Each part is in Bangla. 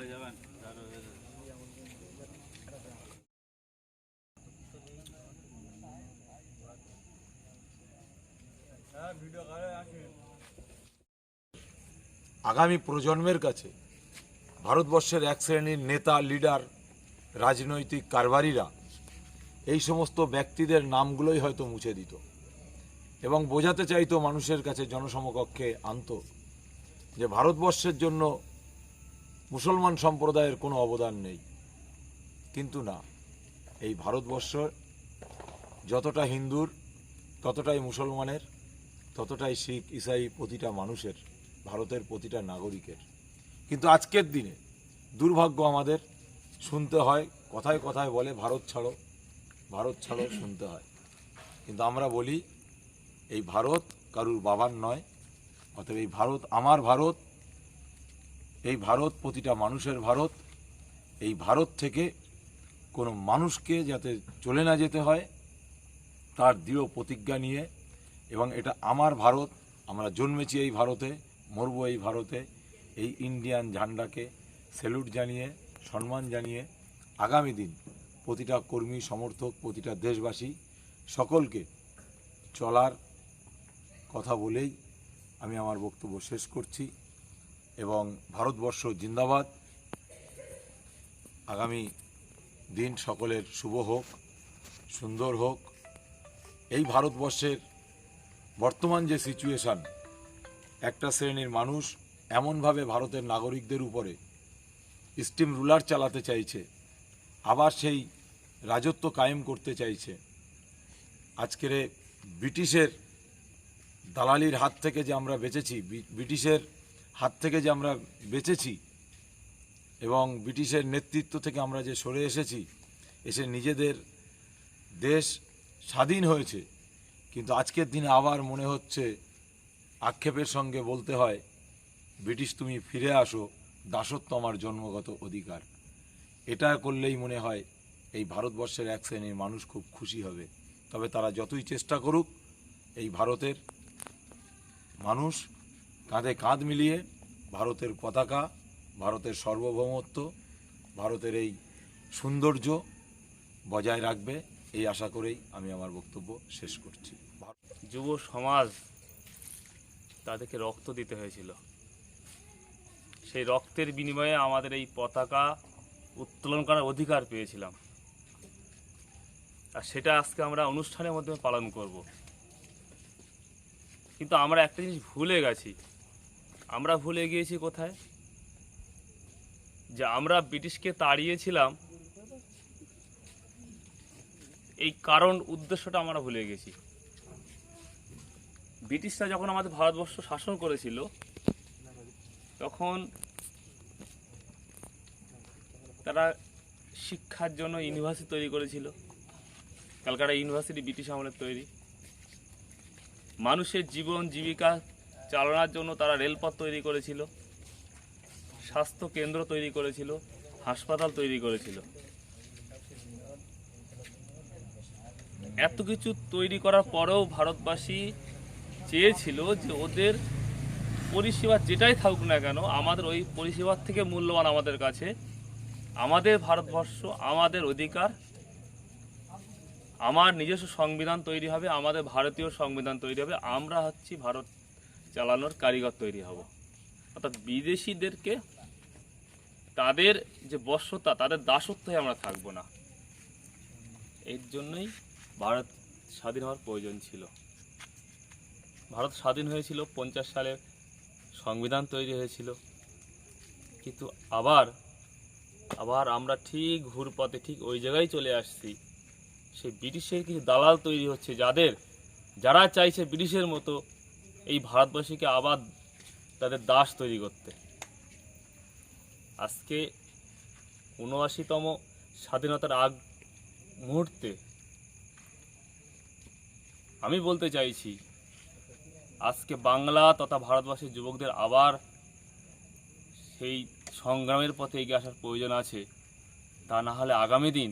হয়ে যাবেন আগামী প্রজন্মের কাছে ভারতবর্ষের এক শ্রেণির নেতা, লিডার, রাজনৈতিক কারবারিরা এই সমস্ত ব্যক্তিদের নামগুলোই হয়তো মুছে দিত এবং বোঝাতে চাইতো মানুষের কাছে জনসমকক্ষে আনত যে ভারতবর্ষের জন্য মুসলমান সম্প্রদায়ের কোনো অবদান নেই। কিন্তু না, এই ভারতবর্ষ যতটা হিন্দুর, ততটাই মুসলমানের, ততটাই শিখ, ইসাই প্রতিটা মানুষের, ভারতের প্রতিটা নাগরিকের। কিন্তু আজকের দিনে দুর্ভাগ্য আমাদের, শুনতে হয়, কথায় কথায় বলে, ভারত ছাড়ো ভারত ছাড়ো, শুনতে হয়। কিন্তু আমরা বলি, এই ভারত কারুর বাবার নয়, অতএব এই ভারত আমার ভারত। এই ভারত, প্রতিটা মানুষের ভারত, এই ভারত থেকে কোনো মানুষকে যাতে চলে না যেতে হয়, তার দৃঢ় প্রতিজ্ঞা নিয়ে, এবং এটা আমার ভারত, আমরা জন্মেছি এই ভারতে, মরব এই ভারতে, এই ইন্ডিয়ান ঝান্ডাকে স্যালুট জানিয়ে, সম্মান জানিয়ে আগামী দিন প্রতিটা কর্মী, সমর্থক, প্রতিটা দেশবাসী সকলকে চলার কথা বলেই আমি আমার বক্তব্য শেষ করছি। এবং ভারতবর্ষ জিন্দাবাদ। আগামী দিন সকলের শুভ হোক, সুন্দর হোক। এই ভারতবর্ষের বর্তমান যে সিচুয়েশান একটা শ্রেণির মানুষ এমনভাবে ভারতের নাগরিকদের উপরে স্টিম রুলার চালাতে চাইছে, আবার সেই রাজত্ব কায়েম করতে চাইছে। আজকের ব্রিটিশের দালালির হাত থেকে যে আমরা বেঁচেছি ব্রিটিশের হাত থেকে যে আমরা বেঁচেছি এবং ব্রিটিশের নেতৃত্ব থেকে আমরা যে সরে এসেছি, এসে নিজেদের দেশ স্বাধীন হয়েছে। কিন্তু আজকের দিনে আবার মনে হচ্ছে আক্ষেপের সঙ্গে বলতে হয়, ব্রিটিশ তুমি ফিরে আসো, দাসত্ব আমার জন্মগত অধিকার। এটা করলেই মনে হয় এই ভারতবর্ষের এক শ্রেণির মানুষ খুব খুশি হবে। তবে তারা যতই চেষ্টা করুক, এই ভারতের মানুষ কাঁধে কাঁধ মিলিয়ে ভারতের পতাকা, ভারতের সার্বভৌমত্ব, ভারতের এই সৌন্দর্য বজায় রাখবে, এই আশা করেই আমি আমার বক্তব্য শেষ করছি। যুব সমাজ তাদেরকে রক্ত দিতে হয়েছিল। সেই রক্তের বিনিময়ে আমাদের এই পতাকা উত্তোলন করার অধিকার পেয়েছিলাম। আর সেটা আজকে আমরা অনুষ্ঠানের মাধ্যমে পালন করব। কিন্তু আমরা একটা জিনিস ভুলে গেছি। আমরা ভুলে গিয়েছি কোথায়? যে আমরা ব্রিটিশকে তাড়িয়েছিলাম, এই কারণ উদ্দেশ্যটা আমরা ভুলে গেছি। ব্রিটিশরা যখন আমাদের ভারতবর্ষ শাসন করেছিল, তখন তারা শিক্ষার জন্য ইউনিভার্সিটি তৈরি করেছিল। ক্যালকাটা ইউনিভার্সিটি ব্রিটিশ আমলের তৈরি। মানুষের জীবন, জীবিকা চালনার জন্য তারা রেলপথ তৈরি করেছিল, স্বাস্থ্য কেন্দ্র তৈরি করেছিল, হাসপাতাল তৈরি করেছিল। এত কিছু তৈরি করার পরেও ভারতবাসী চেয়েছিল যে ওদের পরিষেবা যেটাই থাকুক না কেন, আমাদের ওই পরিষেবার থেকে মূল্যবান আমাদের কাছে। আমাদের ভারতবর্ষ, আমাদের অধিকার, আমার নিজস্ব সংবিধান তৈরি হবে, আমাদের ভারতীয় সংবিধান তৈরি হবে। আমরা হচ্ছি ভারত চালানোর কারিগর তৈরি হব। অর্থাৎ বিদেশিদেরকে তাদের যে বশ্যতা তাদের দাসত্ব হয়ে আমরা থাকব না। এর জন্যই ভারত স্বাধীন হওয়ার প্রয়োজন ছিল। ভারত স্বাধীন হয়েছিল পঞ্চাশ সালে সংবিধান তৈরি হয়েছিল। কিন্তু আবার আবার আমরা ঠিক ঘুরপথে, ঠিক ওই জায়গায় চলে আসছি। সেই ব্রিটিশের কিছু দালাল তৈরি হচ্ছে, যাদের, যারা চাইছে ব্রিটিশের মতো এই ভারতবাসীকে আবার তাদের দাস তৈরি করতে। আজকে উনআশিতম স্বাধীনতার আগ মুহূর্তে আমি বলতে চাইছি, আজকে বাংলা তথা ভারতবর্ষের যুবকদের আবার সেই সংগ্রামের পথে এগিয়ে আসার প্রয়োজন আছে। তা না হলে আগামী দিন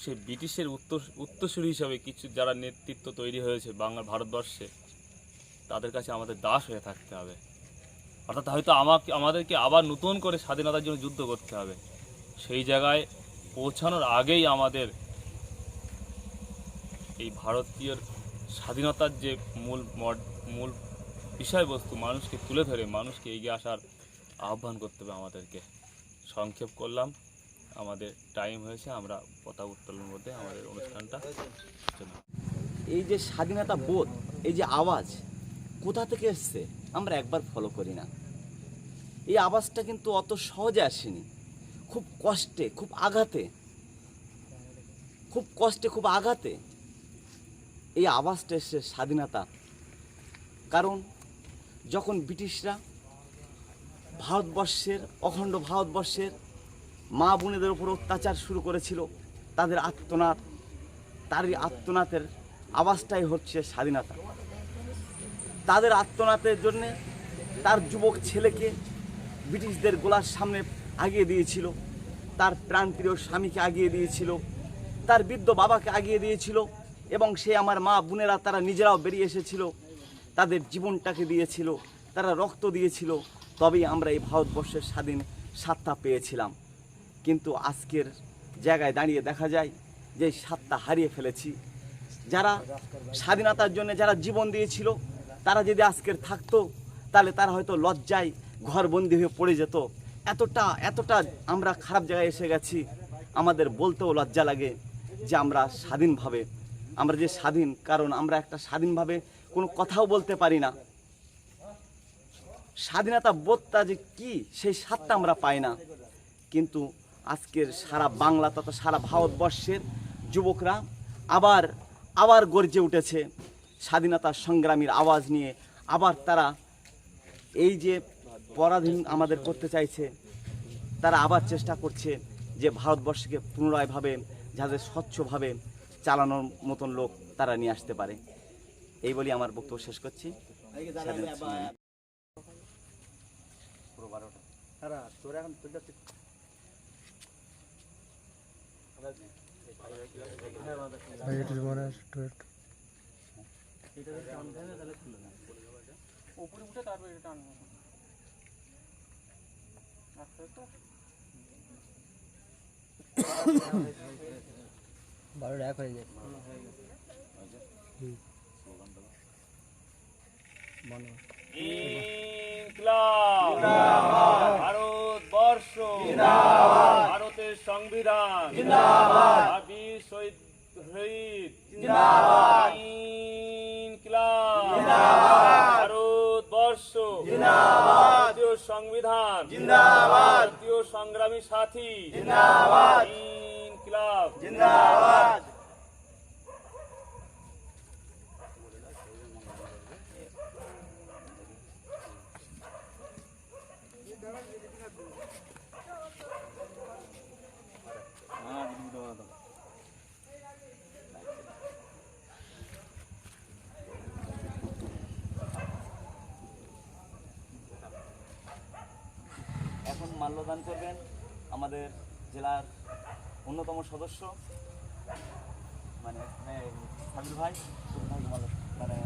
সে ব্রিটিশের উত্তর, উত্তরসূরি হিসাবে কিছু যারা নেতৃত্ব তৈরি হয়েছে বাংলা ভারতবর্ষে তাদের কাছে আমাদের দাস হয়ে থাকতে হবে। অর্থাৎ হয়তো আমাকে আমাদেরকে আবার নতুন করে স্বাধীনতার জন্য যুদ্ধ করতে হবে। সেই জায়গায় পৌঁছানোর আগেই আমাদের এই ভারতীয় স্বাধীনতার যে মূল মূল বিষয়বস্তু, মানুষকে তুলে ধরে, মানুষকে এগিয়ে আসার আহ্বান করতে হবে আমাদেরকে। সংক্ষেপ করলাম। আমাদের টাইম হয়েছে। আমরা পতাকা উত্তোলনের মধ্যে আমাদের অনুষ্ঠানটা এই যে স্বাধীনতা বোধ, এই যে আওয়াজ কোথা থেকে এসছে? আমরা একবার ফলো করি না। এই আওয়াজটা কিন্তু অত সহজে আসেনি। খুব কষ্টে, খুব আঘাতে। খুব কষ্টে, খুব আঘাতে। এই আওয়াজটা এসছে স্বাধীনতা। কারণ যখন ব্রিটিশরা ভারতবর্ষের, অখণ্ড ভারতবর্ষের মা বোনেদের উপর অত্যাচার শুরু করেছিল, তাদের আত্মনাথ, তারই আত্মনাথের আওয়াজটাই হচ্ছে স্বাধীনতা। তাদের আত্মনাথের জন্য তার যুবক ছেলেকে ব্রিটিশদের গোলার সামনে আগিয়ে দিয়েছিল। তার প্রাণপ্রিয় স্বামীকে আগিয়ে দিয়েছিল। তার বৃদ্ধ বাবাকে আগিয়ে দিয়েছিল এবং সে আমার মা বোনেরা তারা নিজেরাও বেরিয়ে এসেছিল। তাদের জীবনটাকে দিয়েছিল, তারা রক্ত দিয়েছিল। তবেই আমরা এই ভারতবর্ষের স্বাধীন সাত্তা পেয়েছিলাম। কিন্তু আজকের জায়গায় দাঁড়িয়ে দেখা যায় যে সাতটা হারিয়ে ফেলেছি। যারা স্বাধীনতার জন্য যারা জীবন দিয়েছিল তারা যদি আজকের থাকতো, তাহলে তারা হয়তো লজ্জায় ঘরবন্দি হয়ে পড়ে যেত। এতটা এতটা আমরা খারাপ জায়গায় এসে গেছি। আমাদের বলতেও লজ্জা লাগে যে আমরা স্বাধীনভাবে, আমরা যে স্বাধীন, কারণ আমরা একটা স্বাধীনভাবে কোনো কথাও বলতে পারি না। স্বাধীনতা বোধটা যে কি, সেই স্বাদটা আমরা পাই না। কিন্তু আজকের সারা বাংলা তথা সারা ভারতবর্ষের যুবকরা আবার আবার গর্জে উঠেছে। স্বাধীনতা সংগ্রামীর আওয়াজ নিয়ে আবার তারা এই যে পরাধীন আমাদের করতে চাইছে, তারা আবার চেষ্টা করছে যে ভারতবর্ষকে পুনরায়ভাবে যাদের স্বচ্ছভাবে চালানোর মতন লোক তারা নিয়ে আসতে পারে। এই বলি আমার বক্তব্য শেষ করছি। স্বাধীনতা খুলে না উপরে উঠে তারপরে এটা আছে একটু তো বারো এক হয়ে যায় ইনকলাব ভারতবর্ষ ভারতের সংবিধান বীর শহীদ শহীদ ইনকলাব ভারতবর্ষ ভারতীয় সংবিধান জাতীয় সংগ্রামী সাথী। জিন্দাবাদ। ইনকিলাব। এখন মাল্যদান করবেন আমাদের জেলার অন্যতম সদস্য। মানে মানে সাবির ভাই মানে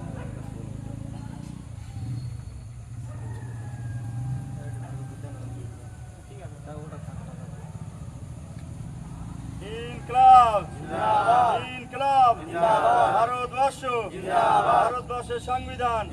ভারতবর্ষ! ভারতবর্ষের সংবিধান!